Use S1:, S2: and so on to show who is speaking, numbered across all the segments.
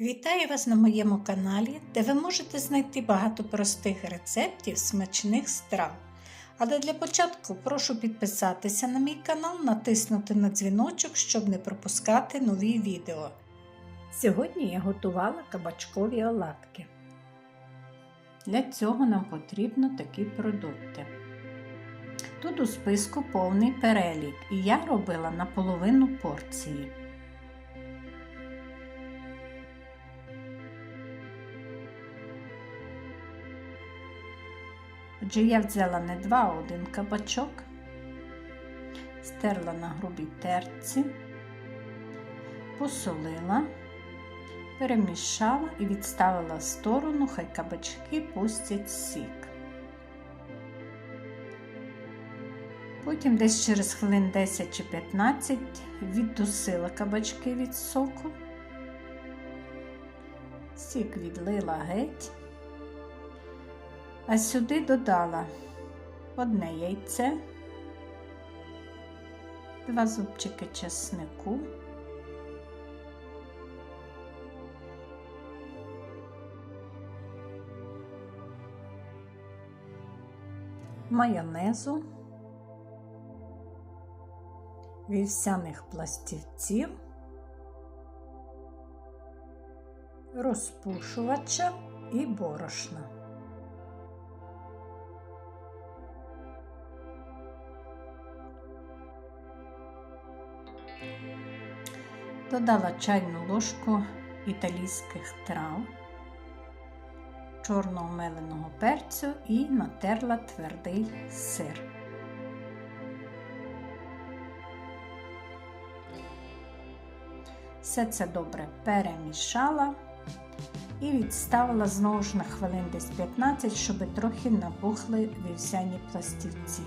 S1: Вітаю вас на моєму каналі, де ви можете знайти багато простих рецептів смачних страв. Але для початку прошу підписатися на мій канал, натиснути на дзвіночок, щоб не пропускати нові відео. Сьогодні я готувала кабачкові оладки. Для цього нам потрібно такі продукти. Тут у списку повний перелік, і я робила наполовину порції. Отже, я взяла не два, а один кабачок, стерла на грубій терці, посолила, перемішала і відставила в сторону, хай кабачки пустять сік. Потім десь через хвилин 10 чи 15 віддусила кабачки від соку, сік відлила геть. А сюди додала одне яйце, два зубчики чеснику, майонезу, вівсяних пластівців, розпушувача і борошна. Додала чайну ложку італійських трав, чорного меленого перцю і натерла твердий сир. Все це добре перемішала і відставила знову ж на хвилин десь 15, щоб трохи набухли вівсяні пластівці.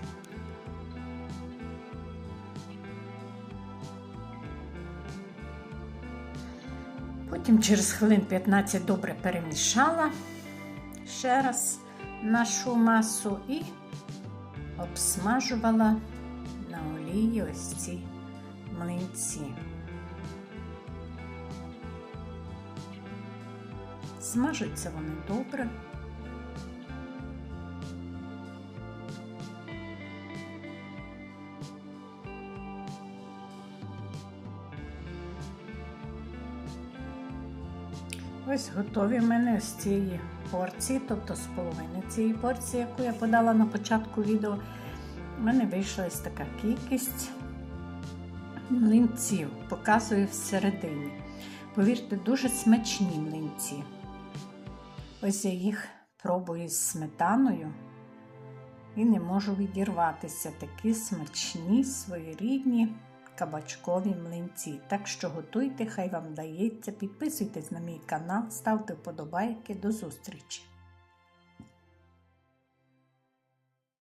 S1: Потім через хвилин 15 добре перемішала ще раз нашу масу і обсмажувала на олії ось ці млинці. Смажуться вони добре. Ось готові в мене з цієї порції, тобто з половини цієї порції, яку я подала на початку відео. У мене вийшла ось така кількість млинців, показую всередині. Повірте, дуже смачні млинці. Ось я їх пробую з сметаною і не можу відірватися. Такі смачні, своєрідні кабачкові млинці. Так що готуйте, хай вам вдається. Підписуйтесь на мій канал, ставте вподобайки. До зустрічі!